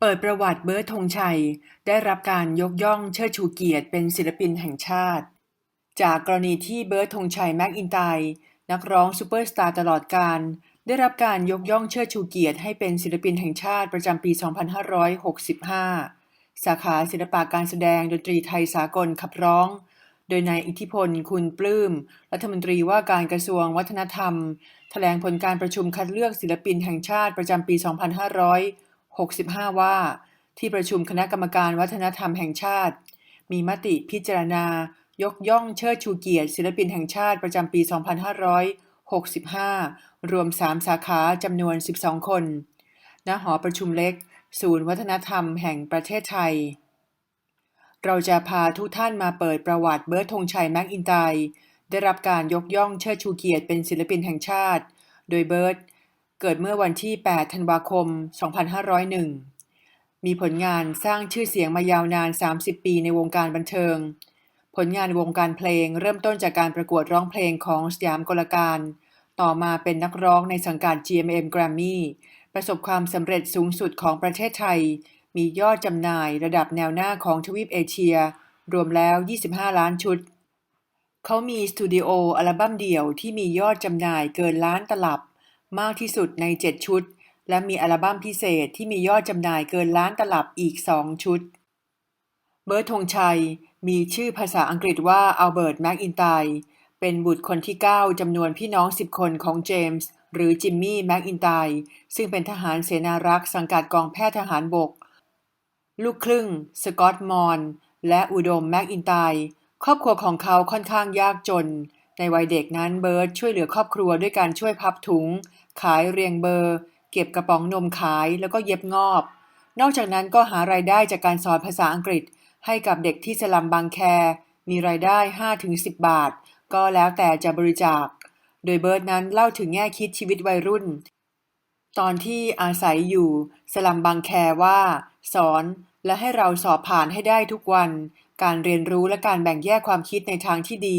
เปิดประวัติเบิร์ด ธงชัย ได้รับการยกย่องเชิดชูเกียรติเป็นศิลปินแห่งชาติ จากกรณีที่เบิร์ด ธงชัย แม็กอินไตนักร้องซูเปอร์สตาร์ตลอดการ ได้รับการยกย่องเชิดชูเกียรติให้เป็นศิลปินแห่งชาติประจำปี 2565 สาขาศิลปะการแสดงดนตรีไทยสากลขับร้อง โดยนายอิทธิพลคุณปลื้ม รัฐมนตรีว่าการกระทรวงวัฒนธรรมแถลงผลการประชุมคัดเลือกศิลปินแห่งชาติประจำปี 2500 65 ว่า ที่ประชุมคณะกรรมการวัฒนธรรมแห่งชาติ มีมติพิจารณา ยกย่องเชิดชูเกียรติศิลปินแห่งชาติประจำปี 2565 รวม 3 สาขาจำนวน 12 คน ณ หอประชุมเล็ก ศูนย์วัฒนธรรมแห่งประเทศไทย เราจะพาทุกท่านมาเปิดประวัติเบิร์ดธงชัยแม็กอินไตได้รับการยกย่องเชิดชูเกียรติเป็นศิลปินแห่งชาติ โดยเบิร์ด เกิดเมื่อวันที่ 8 ธันวาคม 2501 มีผลงานสร้างชื่อเสียงมายาวนาน 30 ปีในวงการบันเทิง ผลงานวงการเพลงเริ่มต้นจากการประกวดร้องเพลงของสยามกลการ ต่อมาเป็นนักร้องในสังกัด GMM Grammy ประสบความสำเร็จสูงสุดของประเทศไทย มียอดจำหน่ายระดับแนวหน้าของทวีปเอเชีย รวมแล้ว 25 ล้านชุด เขามีสตูดิโออัลบั้มเดี่ยวที่มียอดจำหน่ายเกินล้านตลับ มากที่สุดใน 7 ชุด และมีอัลบั้มพิเศษที่มียอดจำหน่ายเกินล้านตลับอีก 2 ชุด เบิร์ดธงชัย มีชื่อภาษาอังกฤษว่าอัลเบิร์ตแม็กอินไตเป็นบุตรคนที่ 9จำนวนพี่น้อง 10 คนของเจมส์หรือจิมมี่แม็กอินไตซึ่งเป็นทหารเสนารักษ์สังกัดกองแพทย์ทหารบก ลูกครึ่ง สกอตมอน และอุดมแม็กอินไตครอบครัวของเขาค่อนข้างยากจน ในวัยเด็กนั้นเบิร์ดช่วยเหลือครอบครัวด้วยการช่วยพับถุง ขายเรียงเบอร์ เก็บกระป๋องนมขายแล้วก็เย็บงอบ นอกจากนั้นก็หารายได้จากการสอนภาษาอังกฤษ ให้กับเด็กที่สลัมบางแค มีรายได้ 5-10 บาท ก็แล้วแต่จะบริจาค โดยเบิร์ดนั้นเล่าถึงแง่คิดชีวิตวัยรุ่น ตอนที่อาศัยอยู่สลัมบางแคว่า สอนและให้เราสอบผ่านให้ได้ทุกวัน การเรียนรู้และการแบ่งแยกความคิดในทางที่ดี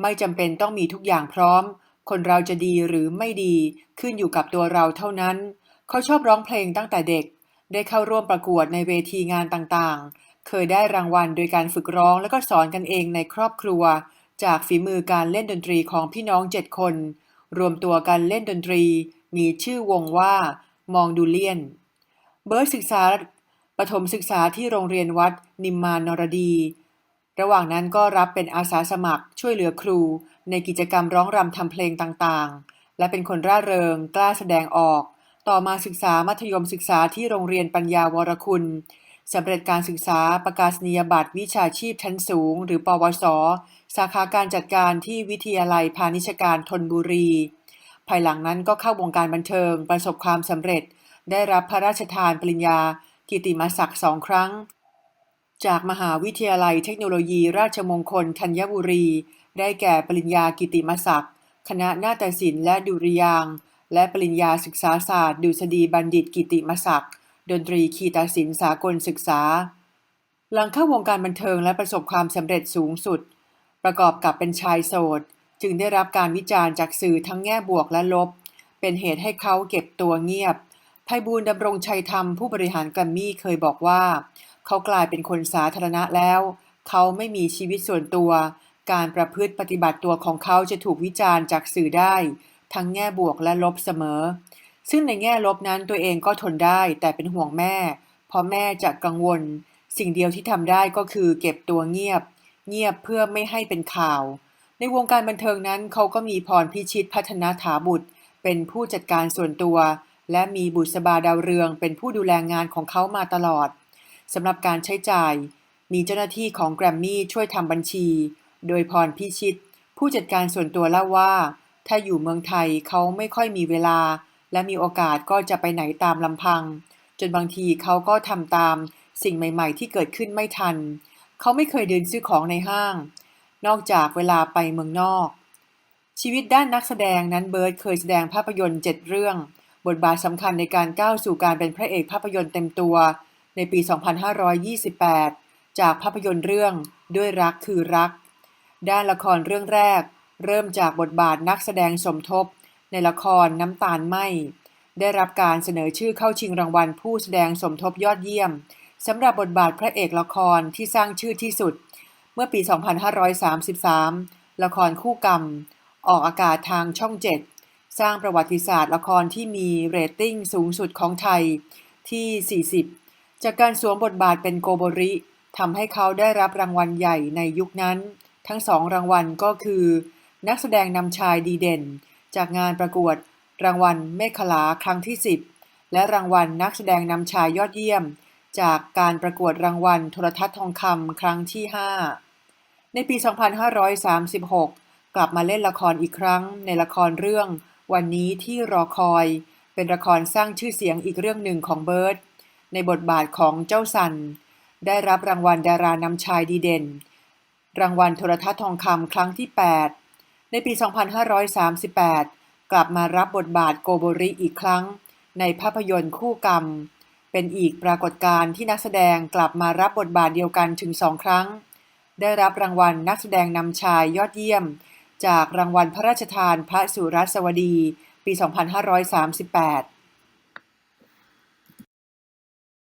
ไม่จำเป็นต้องมีทุกอย่างพร้อม คนเราจะดีหรือไม่ดีขึ้นอยู่กับตัวเราเท่านั้น เขาชอบร้องเพลงตั้งแต่เด็ก ได้เข้าร่วมประกวดในเวทีงานต่างๆ เคยได้รางวัลโดยการฝึกร้องและก็สอนกันเองในครอบครัว จากฝีมือการเล่นดนตรีของพี่น้องเจ็ดคน รวมตัวกันเล่นดนตรี มีชื่อวงว่ามองดูเลียน เบิร์ดศึกษา ประถมศึกษาที่โรงเรียนวัดนิมมานนรดี ระหว่างนั้นก็รับเป็นอาสาสมัครช่วยเหลือครู ในกิจกรรมร้องรำทำเพลงต่างๆ และเป็นคนร่าเริงกล้าแสดงออก ต่อมาศึกษามัธยมศึกษาที่โรงเรียนปัญญาวรคุณสำเร็จการศึกษาประกาศนียบัตรวิชาชีพชั้นสูง หรือปวส สาขาการจัดการที่วิทยาลัยพาณิชยการธนบุรี ภายหลังนั้นก็เข้าวงการบันเทิงประสบความสำเร็จ ได้รับพระราชทานปริญญา กิติมศักดิ์สองครั้ง จากมหาวิทยาลัยเทคโนโลยีราชมงคลธัญบุรี ได้แก่ปริญญากิติมศักดิ์คณะนาฏศิลป์และดุริยาง และปริญญาศึกษาศาสตร์ ดุษฎีบัณฑิตกิติมศักดิ์ดนตรีคีตาศิลป์สากลศึกษา หลังเข้าวงการบันเทิงและประสบความสำเร็จสูงสุด ประกอบกับเป็นชายโสด จึงได้รับการวิจารณ์จากสื่อทั้งแง่บวกและลบ เป็นเหตุให้เขาเก็บตัวเงียบ ไพบูลดำรงชัยธรรมผู้บริหารกรมมี่เคยบอกว่า เขากลายเป็นคนสาธารณะแล้ว เขาไม่มีชีวิตส่วนตัว การประพฤติปฏิบัติตัวของเขาจะถูกวิจารณ์จากสื่อได้ ทั้งแง่บวกและลบเสมอ ซึ่งในแง่ลบนั้นตัวเองก็ทนได้แต่เป็นห่วงแม่ เพราะแม่จะกังวล สิ่งเดียวที่ทำได้ก็คือเก็บตัวเงียบ เงียบเพื่อไม่ให้เป็นข่าว ในวงการบันเทิงนั้นเขาก็มีพรพิชิตพัฒนาถาบุตร เป็นผู้จัดการส่วนตัว และมีบุษบาดาวเรืองเป็นผู้ดูแลงานของเขามาตลอดสำหรับการใช้จ่าย มีเจ้าหน้าที่ของแกรมมี่ช่วยทำบัญชี โดยพรพิชิต ผู้จัดการส่วนตัวเล่าว่า ถ้าอยู่เมืองไทยเขาไม่ค่อยมีเวลา และมีโอกาสก็จะไปไหนตามลำพัง จนบางทีเขาก็ทำตามสิ่งใหม่ ๆ ที่เกิดขึ้นไม่ทัน เขาไม่เคยเดินซื้อของในห้าง นอกจากเวลาไปเมืองนอก ชีวิตด้านนักแสดงนั้นเบิร์ดเคยแสดงภาพยนตร์7เรื่อง บทบาทสำคัญในการก้าวสู่การเป็นพระเอกภาพยนตร์เต็มตัวในปี 2528 จากภาพยนตร์เรื่องด้วยรักคือรัก ด้านละครเรื่องแรก เริ่มจากบทบาทนักแสดงสมทบ ในละครน้ำตาลไหมได้รับการเสนอชื่อเข้าชิงรางวัลผู้แสดงสมทบยอดเยี่ยมสำหรับบทบาทพระเอกละครที่สร้างชื่อที่สุด เมื่อปี 2533 ละครคู่กรรม ออกอากาศทางช่อง7 สร้างประวัติศาสตร์ละครที่มีเรตติ้งสูงสุดของไทยที่ 40 จากการสวมบทบาทเป็นโกโบริทำให้เขาได้รับรางวัลใหญ่ในยุคนั้น ทั้งสองรางวัลก็คือ นักแสดงนำชายดีเด่น จากงานประกวด รางวัลเมฆลาครั้งที่ 10 และรางวัลนักแสดงนำชายยอดเยี่ยม จากการประกวดรางวัลโทรทัศน์ทองคำครั้งที่ 5 ในปี 2536 กลับมาเล่นละครอีกครั้งในละครเรื่อง วันนี้ที่รอคอย เป็นละครสร้างชื่อเสียงอีกเรื่องหนึ่งของเบิร์ตในบทบาทของเจ้าสัน ได้รับรางวัลดารานำชายดีเด่น รางวัลโทรทัศน์ทองคำครั้งที่ 8 ในปี 2538 กลับมารับบทบาทโกโบริอีกครั้ง ในภาพยนตร์คู่กรรม เป็นอีกปรากฏการณ์ที่นักแสดงกลับมารับบทบาทเดียวกันถึงสองครั้ง ได้รับรางวัลนักแสดงนำชายยอดเยี่ยม จากรางวัลพระราชทานพระสุรัสวดี ปี 2538